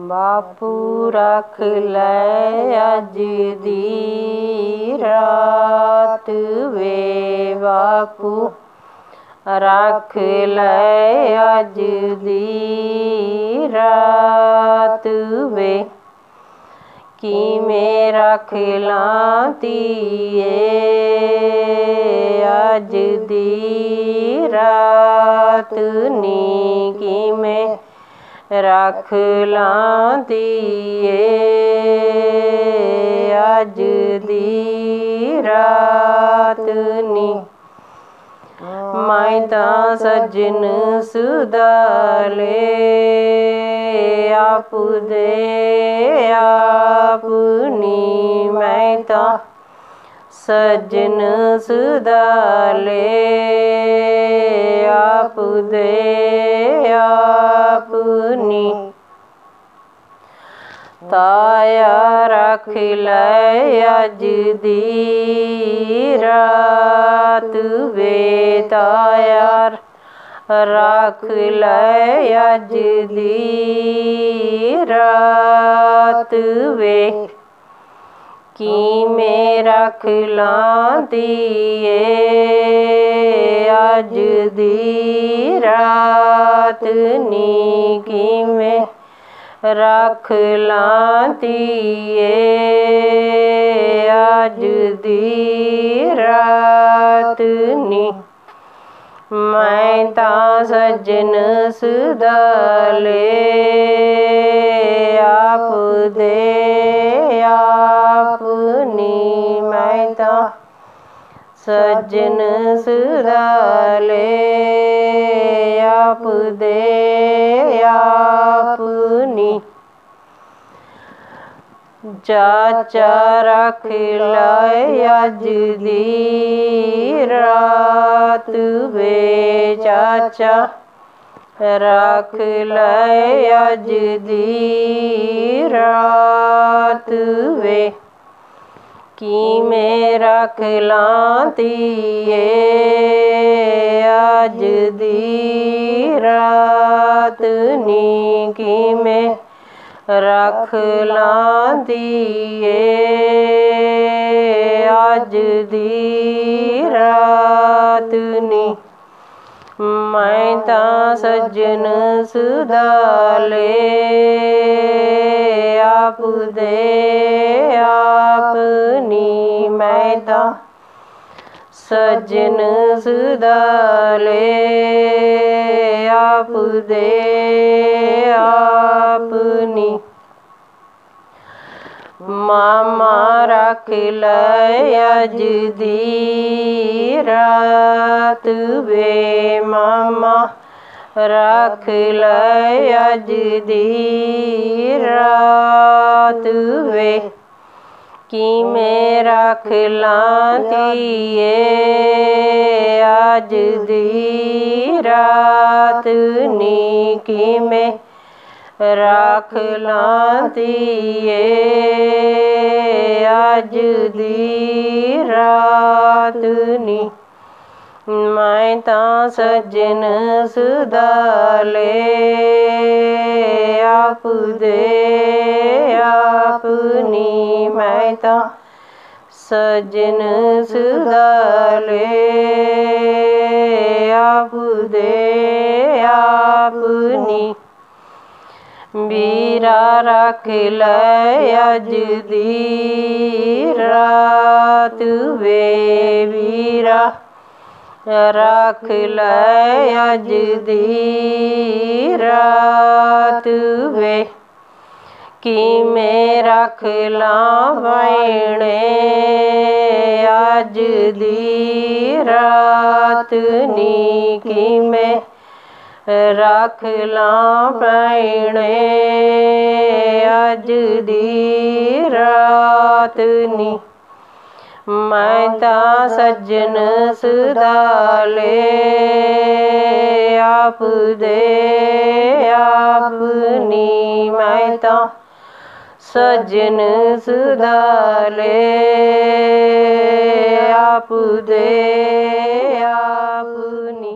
बापू रख लज रात वे बापू। रख लज रात वे। कि मैं रख लाती अज दी रात नी ਰੱਖ ਲਾਂ ਧੀਏ ਅੱਜ ਦੀ ਰਾਤ ਨੀ। ਮੈਂ ਤਾਂ ਸੱਜਣ ਸੁਦਾਲੇ ਆਪ ਦੇ ਆਪਨੀ ਮੈਂ ਤਾਂ ਸੱਜਣ ਸੁਦਾਲੇ ਆਪ ਦੇ छाया रख लज दीरात दी रात रख लज दीरात दी रात वे। की मैं रख दिए अज दीरात नी कि मैं रख रखलातिए आज दीरात नी। मैं ता सजन सुदाले, आप दे आपनी मैं ता सजन सुदाले। आप दे आपनी। चाचा रख लज रात बे चाचा। रख लज रात वे। कि मैं रख लाती आज दीरात नी कि रख लिए आज दीरात नी। मैं ता सज्जन सुदाले आप दे आ ਤਾਂ ਸੱਜਣ ਸੁਦਾਲੇ ਆਪ ਆਪ ਦੇ ਆਪਨੀ ਮਾਮਾ ਰੱਖ ਲੈ ਅੱਜ ਦੀ ਰਾਤ ਵੇ ਮਾਮਾ ਰੱਖ ਲੈ ਅੱਜ ਦੀ ਰਾਤ ਵੇ। कि मैं रख लाती आज दी रात नी कि मैं रख लाती आज दी रात नी। मैं ता सजन सुदाले, आप दे आपनी मैं तो सजन सुधाले आप दे, आपनी बीरा रख लज रात वे बीरा रख लज दी रात वे। की मैं रख ला आज दी रात नी की मैं रख ला आज दी रात नी मैं ता सज्जन सुदाले आप दे आपनी मैं ता सजन सुधाले आप दे आपनी